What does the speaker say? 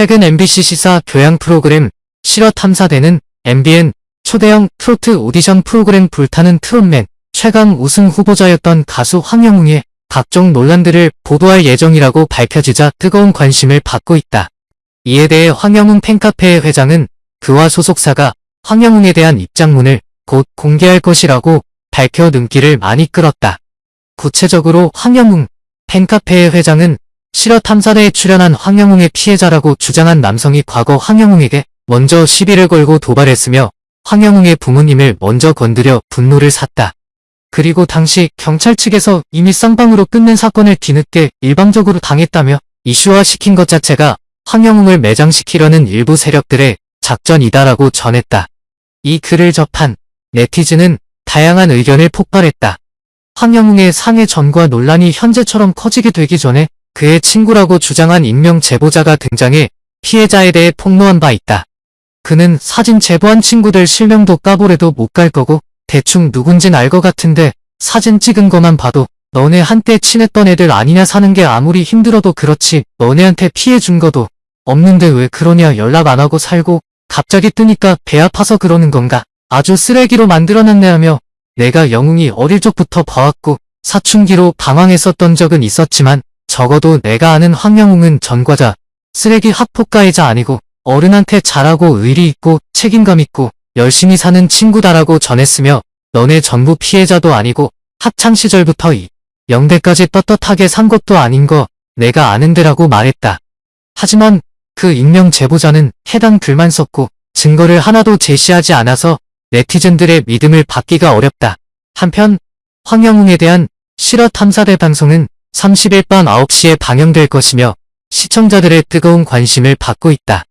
최근 MBC 시사 교양 프로그램 실화 탐사대는 MBN 초대형 트로트 오디션 프로그램 불타는 트롯맨 최강 우승 후보자였던 가수 황영웅의 각종 논란들을 보도할 예정이라고 밝혀지자 뜨거운 관심을 받고 있다. 이에 대해 황영웅 팬카페의 회장은 그와 소속사가 황영웅에 대한 입장문을 곧 공개할 것이라고 밝혀 눈길을 많이 끌었다. 구체적으로 황영웅 팬카페의 회장은 실화 탐사대에 출연한 황영웅의 피해자라고 주장한 남성이 과거 황영웅에게 먼저 시비를 걸고 도발했으며 황영웅의 부모님을 먼저 건드려 분노를 샀다. 그리고 당시 경찰 측에서 이미 쌍방으로 끝낸 사건을 뒤늦게 일방적으로 당했다며 이슈화시킨 것 자체가 황영웅을 매장시키려는 일부 세력들의 작전이다라고 전했다. 이 글을 접한 네티즌은 다양한 의견을 폭발했다. 황영웅의 상해 전과 논란이 현재처럼 커지게 되기 전에 그의 친구라고 주장한 익명 제보자가 등장해 피해자에 대해 폭로한 바 있다. 그는 사진 제보한 친구들 실명도 까보래도 못 갈 거고 대충 누군진 알 것 같은데 사진 찍은 것만 봐도 너네 한때 친했던 애들 아니냐 사는 게 아무리 힘들어도 그렇지 너네한테 피해 준 거도 없는데 왜 그러냐 연락 안 하고 살고 갑자기 뜨니까 배 아파서 그러는 건가 아주 쓰레기로 만들어놨네 하며 내가 영웅이 어릴 적부터 봐왔고 사춘기로 방황했었던 적은 있었지만 적어도 내가 아는 황영웅은 전과자 쓰레기 학폭가이자 아니고 어른한테 잘하고 의리 있고 책임감 있고 열심히 사는 친구다라고 전했으며 너네 전부 피해자도 아니고 학창 시절부터 이 영대까지 떳떳하게 산 것도 아닌 거 내가 아는데라고 말했다. 하지만 그 익명 제보자는 해당 글만 썼고 증거를 하나도 제시하지 않아서 네티즌들의 믿음을 받기가 어렵다. 한편 황영웅에 대한 실화 탐사대 방송은 30일 밤 9시에 방영될 것이며 시청자들의 뜨거운 관심을 받고 있다.